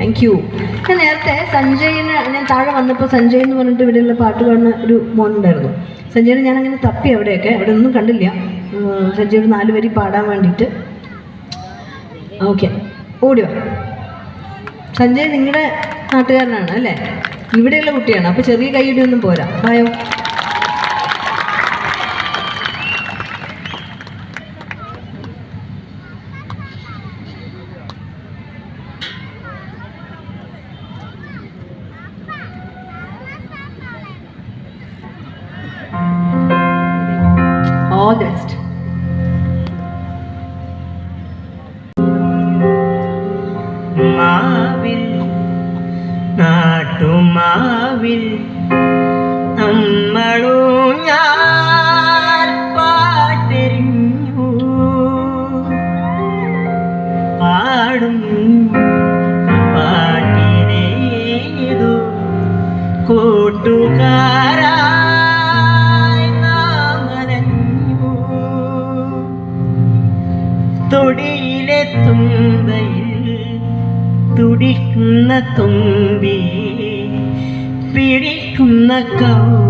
Thank you ഞാൻ നേരത്തെ സഞ്ജയിന് ഞാൻ താഴെ വന്നപ്പോൾ സഞ്ജയ് എന്ന് പറഞ്ഞിട്ട് ഇവിടെയുള്ള പാട്ട് പാടുന്ന ഒരു മോനുണ്ടായിരുന്നു. സഞ്ജയിനെ ഞാൻ അങ്ങനെ തപ്പി അവിടെയൊക്കെ അവിടെ ഒന്നും കണ്ടില്ല. സഞ്ജയ് ഒരു നാല് വരി പാടാൻ വേണ്ടിയിട്ട്. ഓക്കെ ഓടി വാ. സഞ്ജയ് നിങ്ങളുടെ നാട്ടുകാരനാണ് അല്ലേ? ഇവിടെയുള്ള കുട്ടിയാണ്. അപ്പോൾ ചെറിയ കൈയുടെ ഒന്നും പോരാ. വായോ. ബെസ്റ്റ് മാവിൽ നാട്ടുമാവിൽ നമ്മളൂ ഞാൻ പാട്ടെറിഞ്ഞു പാടും പാട്ടിനേതു കൂട്ടുകാരായി തൊടിയിലെ തുമ്പയിൽ തുടിക്കുന്ന തുമ്പി പിടിക്കുന്ന കൗതുകമായി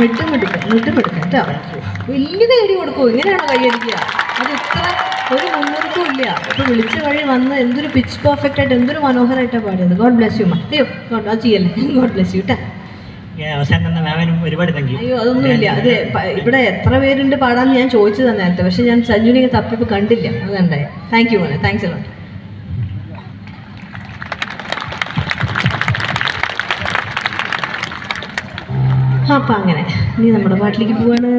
വിട്ടുമെടുക്കാം വിട്ടുമെടുക്കാം കേട്ടോ. വലിയ കൈയടി കൊടുക്കും. ഇങ്ങനെയാണോ കൈയടിക്കുക അത് ഇത്ര ഒരു മുന്നൊരുക്കും ഇല്ല. ഇപ്പൊ വിളിച്ച വഴി വന്ന് എന്തൊരു പിച്ച് പെർഫെക്റ്റ് ആയിട്ട് എന്തൊരു മനോഹരമായിട്ടാണ് പാടിയത്. ഗോഡ് ബ്ലെസ് യു അയ്യോ ഗോഡ് അത് ചെയ്യല്ലേ? ഗോഡ് ബ്ലെസ് യു കേട്ടോ ഒരുപാട് അയ്യോ അതൊന്നുമില്ല അത് ഇവിടെ എത്ര പേരുണ്ട് പാടാന്ന് ഞാൻ ചോദിച്ചതാണ് നേരത്തെ. പക്ഷെ ഞാൻ സഞ്ജുവിനെ തപ്പിപ്പ് കണ്ടില്ല. അതുണ്ടായി താങ്ക് യു മോനെ. താങ്ക്സ് അലോട്ട് അപ്പം അങ്ങനെ നീ നമ്മുടെ പാട്ടിലേക്ക് പോവാണ്.